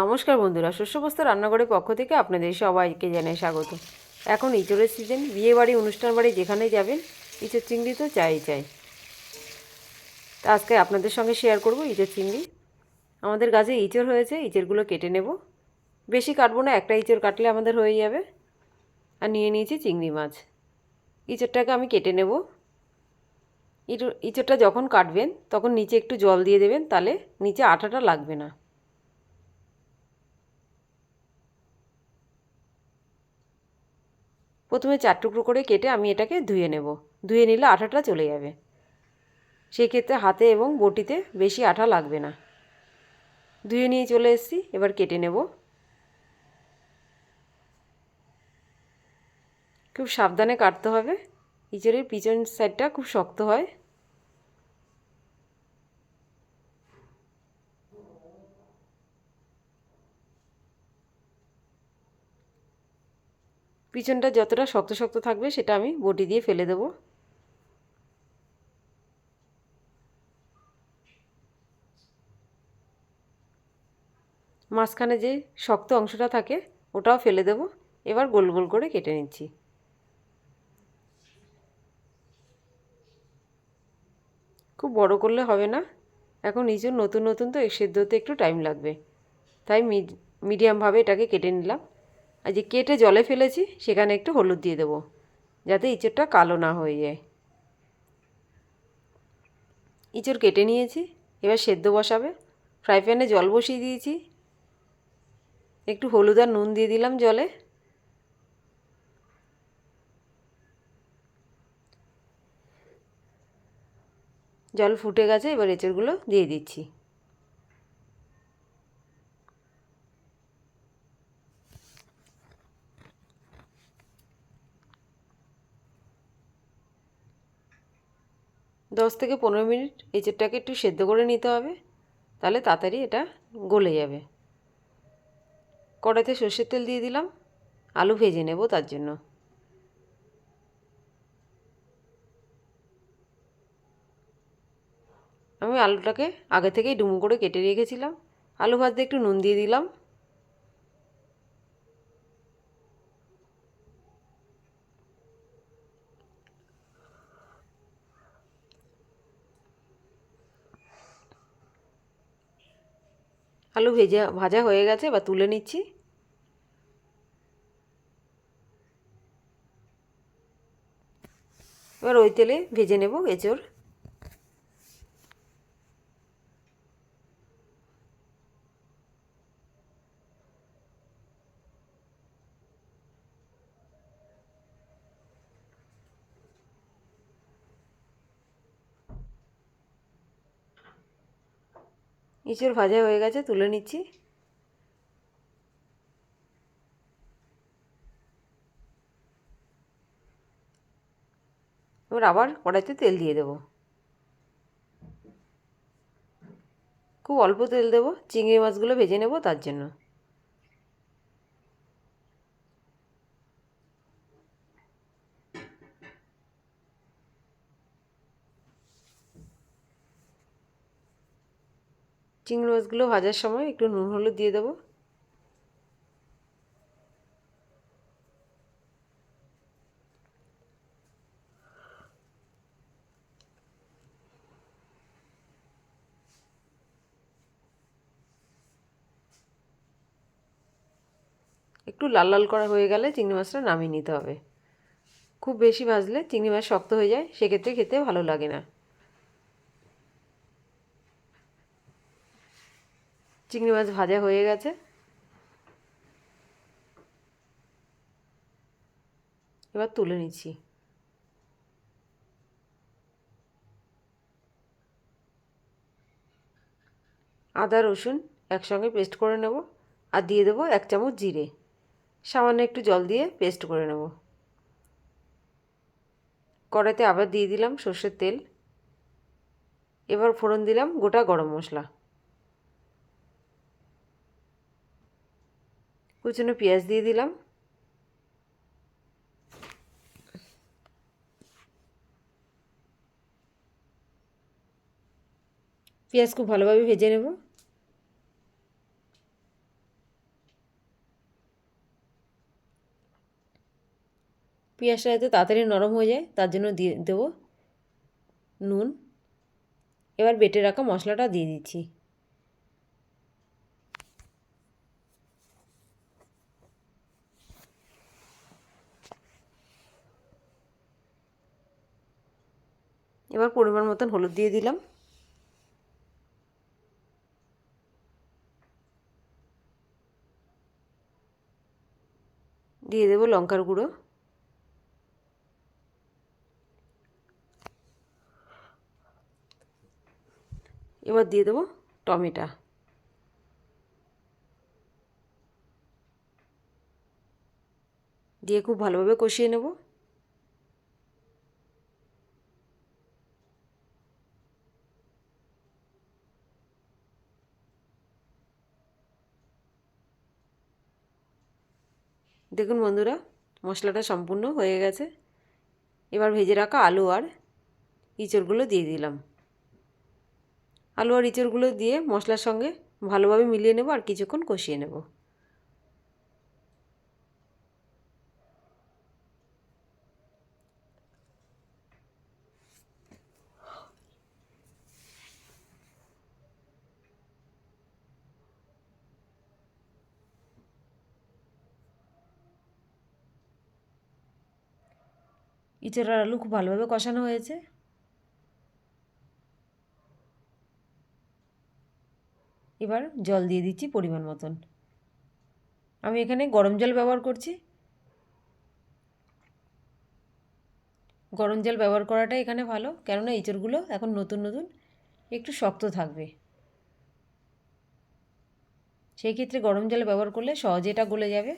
নমস্কার বন্ধুরা, শস্যবস্ত রান্নাঘরের পক্ষ থেকে আপনাদের সবাইকে জানাই স্বাগত। এখন ইঁচড়ের সিজন বিয়ে বাড়ি অনুষ্ঠান বাড়ি যেখানেই যাবেন, ইঁচড় চিংড়ি তো চাই চাই। তা আজকে আপনাদের সঙ্গে শেয়ার করব ইঁচড় চিংড়ি। আমাদের গাছে ইঁচড় হয়েছে, ইঁচড়গুলো কেটে নেব। বেশি কাটবো না, একটা ইঁচড় কাটলে আমাদের হয়ে যাবে। আর নিয়ে নিয়েছি চিংড়ি মাছ। ইঁচড়টাকে আমি কেটে নেব। ইঁচড় ইঁচড়টা যখন কাটবেন, তখন নিচে একটু জল দিয়ে দেবেন, তাহলে নিচে আঠাটা লাগবে না। প্রথমে চার টুকরো করে কেটে আমি এটাকে ধুয়ে নেব। ধুয়ে নিলে আঠাটা চলে যাবে। সেক্ষেত্রে হাতে এবং বটিতে বেশি আঠা লাগবে না। ধুয়ে নিয়ে চলে এসেছি, এবার কেটে নেব। খুব সাবধানে কাটতে হবে। ইঁচড়ের পিছন সাইডটা খুব শক্ত হয়। পিছনটা যতটা শক্ত শক্ত থাকবে সেটা আমি বটি দিয়ে ফেলে দেবো। মাঝখানে যে শক্ত অংশটা থাকে, ওটাও ফেলে দেবো। এবার গোল গোল করে কেটে নিচ্ছি। খুব বড় করলে হবে না। এখন নিজের নতুন নতুন তো সেদ্ধ হতে একটু টাইম লাগবে। তাই মিডিয়ামভাবে এটাকে কেটে নিলাম। আর যে কেটে জলে ফেলেছি, সেখানে একটু হলুদ দিয়ে দেবো, যাতে ইঁচড়টা কালো না হয়ে যায়। ইঁচড় কেটে নিয়েছি, এবার সেদ্ধ বসাবে। ফ্রাই প্যানে জল বসিয়ে দিয়েছি। একটু হলুদ আর নুন দিয়ে দিলাম জলে। জল ফুটে গেছে, এবার এঁচড়গুলো দিয়ে দিচ্ছি। দশ থেকে পনেরো মিনিট এঁচড়টাকে একটু সেদ্ধ করে নিতে হবে, তাহলে তাড়াতাড়ি এটা গলে যাবে। কড়াইতে সর্ষের তেল দিয়ে দিলাম, আলু ভেজে নেব তার জন্য। আমি আলুটাকে আগে থেকেই ডুমো করে কেটে রেখেছিলাম। আলু ভাজতে একটু নুন দিয়ে দিলাম। আলু ভেজা ভাজা হয়ে গেছে বা তুলে নিচ্ছি। এবার ওই তেলে ভেজে নেব এঁচড়। ইঁচড় ভাজা হয়ে গেছে, তুলে নিচ্ছি। এবার আবার কড়াইতে তেল দিয়ে দেব। খুব অল্প তেল দেবো, চিংড়ি মাছগুলো ভেজে নেব তার জন্য। চিংড়ি মাছগুলো ভাজার সময় একটু নুন, হলুদ দিয়ে দেবো। একটু লাল লাল করা হয়ে গেলে চিংড়ি মাছটা নামিয়ে নিতে হবে। খুব বেশি ভাজলে চিংড়ি মাছ শক্ত হয়ে যায়, সেক্ষেত্রে খেতে ভালো লাগে না। চিংড়ি মাছ ভাজা হয়ে গেছে। এবার তুলে নিচ্ছি। আদা, রসুন একসঙ্গে পেস্ট করে নেব আর দিয়ে দেবো এক চামচ জিরে। সামান্য একটু জল দিয়ে পেস্ট করে নেব। কড়াইতে আবার দিয়ে দিলাম সর্ষের তেল। এবার ফোড়ন দিলাম গোটা গরম মশলা। কুচনো পেঁয়াজ দিয়ে দিলাম। পেঁয়াজ খুব ভালোভাবে ভেজে নেব। পেঁয়াজটা যাতে তাড়াতাড়ি নরম হয়ে যায়, তার জন্য দিয়ে দেবো নুন। এবার বেটে রাখা মশলাটা দিয়ে দিচ্ছি। এবার পরিমাণ মতন হলুদ দিয়ে দিলাম। দিয়ে দেবো লঙ্কার গুঁড়ো। এবার দিয়ে দেবো টমেটো। দিয়ে খুব ভালোভাবে কষিয়ে নেব। দেখুন বন্ধুরা, মশলাটা সম্পূর্ণ হয়ে গেছে। এবার ভেজে রাখা আলু আর ইঁচড়গুলো দিয়ে দিলাম। আলু আর ইঁচড়গুলো দিয়ে মশলার সঙ্গে ভালোভাবে মিলিয়ে নেব আর কিছুক্ষণ কষিয়ে নেব। ইঁচড় আর আলু খুব ভালোভাবে কষানো হয়েছে। এবার জল দিয়ে দিচ্ছি পরিমাণ মতন। আমি এখানে গরম জল ব্যবহার করছি। গরম জল ব্যবহার করাটা এখানে ভালো, কেননা এঁচড়গুলো এখন নতুন নতুন একটু শক্ত থাকবে। সেই ক্ষেত্রে গরম জল ব্যবহার করলে সহজে এটা গলে যাবে।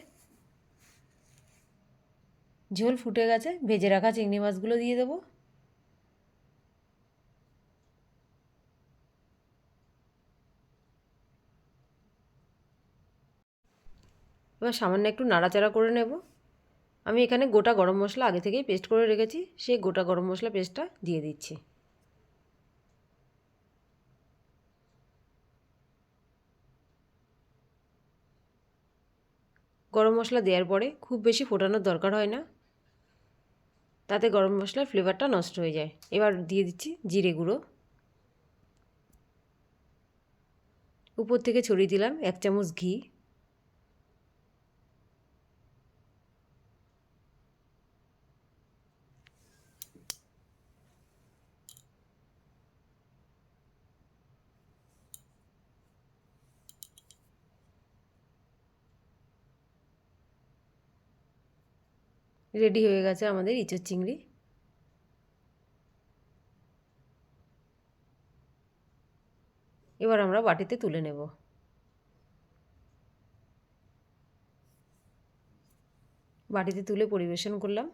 ঝোল ফুটে গেছে, ভেজে রাখা চিংড়ি মাছগুলো দিয়ে দেবো। এবার সামান্য একটু নাড়াচাড়া করে নেব। আমি এখানে গোটা গরম মশলা আগে থেকেই পেস্ট করে রেখেছি, সেই গোটা গরম মশলা পেস্টটা দিয়ে দিচ্ছি। গরম মশলা দেওয়ার পরে খুব বেশি ফোটানোর দরকার হয় না। তাতে গরম মশলার ফ্লেভারটা নষ্ট হয়ে যায়। এবার দিয়ে দিচ্ছি জিরে গুঁড়ো। উপর থেকে ছড়িয়ে দিলাম এক চামচ ঘি। রেডি হয়ে গেছে আমাদের ইঁচড় চিংড়ি। এবার আমরা বাটিতে তুলে নেব। বাটিতে তুলে পরিবেশন করলাম।